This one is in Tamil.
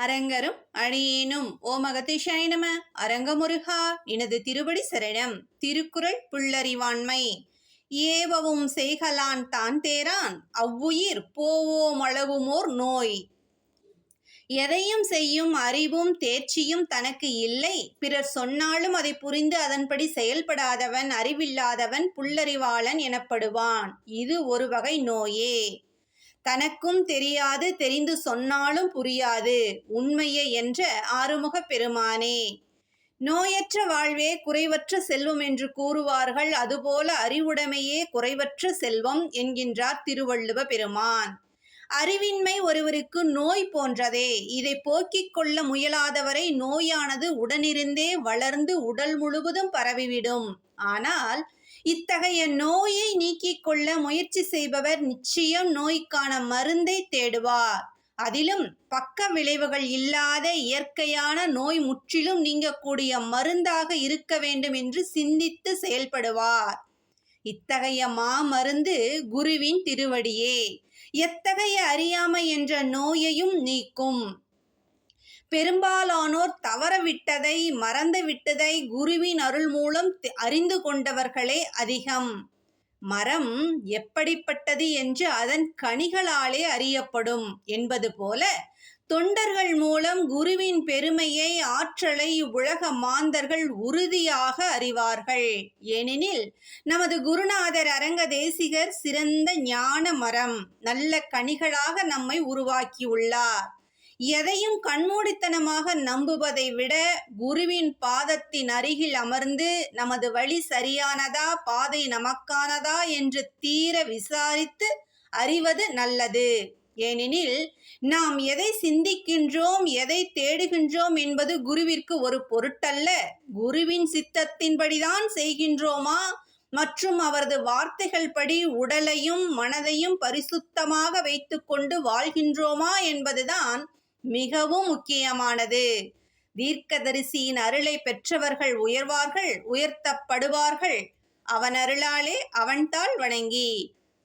அரங்கரும் அடியேனும் ஓமகதிஷாய நம! அரங்கமுருகா! எனது திருவடி சரணம்! திருக்குறள் புள்ளறிவாண்மை! ஏவவும் செய்கலான் தான் தேரான் அவ்வுயிர் போவோம் அளவுமோர் நோய்! எதையும் செய்யும் அறிவும் தேர்ச்சியும் தனக்கு இல்லை! பிறர் சொன்னாலும் அதை புரிந்து அதன்படி செயல்படாதவன் அறிவில்லாதவன் புல்லறிவாளன் எனப்படுவான்! இது ஒரு வகை நோயே! தனக்கும் தெரியாது தெரிந்து சொன்னாலும் புரியாது. உண்மையே என்ற ஆறுமுக பெருமானே. நோயற்ற வாழ்வே குறைவற்ற செல்வம் என்று கூறுவார்கள் அதுபோல அறிவுடைமையே குறைவற்ற செல்வம் என்கின்றார் திருவள்ளுவ பெருமான். அறிவின்மை ஒருவருக்கு நோய் போன்றதே. இதை போக்கிக் கொள்ள முயலாதவரை நோயானது உடனிருந்தே வளர்ந்து உடல் முழுவதும் பரவிவிடும். ஆனால் இத்தகைய நோயை நீக்கிக் கொள்ள முயற்சி செய்பவர் நிச்சயம் நோய்க்கான மருந்தை தேடுவார். அதிலும் பக்க விளைவுகள் இல்லாத இயற்கையான நோய் முற்றிலும் நீங்கக்கூடிய மருந்தாக இருக்க வேண்டும் என்று சிந்தித்து செயல்படுவார். இத்தகைய மாமருந்து குருவின் திருவடியே. எத்தகைய அறியாமை என்ற நோயையும் நீக்கும். பெரும்பாலானோர் தவறவிட்டதை மறந்து விட்டதை குருவின் அருள் மூலம் அறிந்து கொண்டவர்களே அதிகம். மரம் எப்படிப்பட்டது என்று அதன் கனிகளாலே அறியப்படும் என்பது போல தொண்டர்கள் மூலம் குருவின் பெருமையை ஆற்றலை உலக மாந்தர்கள் உறுதியாக அறிவார்கள். ஏனெனில் நமது குருநாதர் அரங்க தேசிகர் சிறந்த ஞான மரம் நல்ல கனிகளாக நம்மை உருவாக்கியுள்ளார். எதையும் கண்மூடித்தனமாக நம்புவதை விட குருவின் பாதத்தின் அருகில் அமர்ந்து நமது வழி சரியானதா பாதை நமக்கானதா என்று தீர விசாரித்து அறிவது நல்லது. ஏனெனில் நாம் எதை சிந்திக்கின்றோம் எதை தேடுகின்றோம் என்பது குருவிற்கு ஒரு பொருட்டல்ல. குருவின் சித்தத்தின்படிதான் செய்கின்றோமா? மற்றும் அவரது வார்த்தைகள் படி உடலையும் மனதையும் பரிசுத்தமாக வைத்துக்கொண்டு வாழ்கின்றோமா என்பதுதான் மிகவும் முக்கியமானது. தீர்க்கதரிசியின் அருளை பெற்றவர்கள் உயர்வார்கள் உயர்த்தப்படுவார்கள். அவன் அருளாலே அவன்தாள் வணங்கி.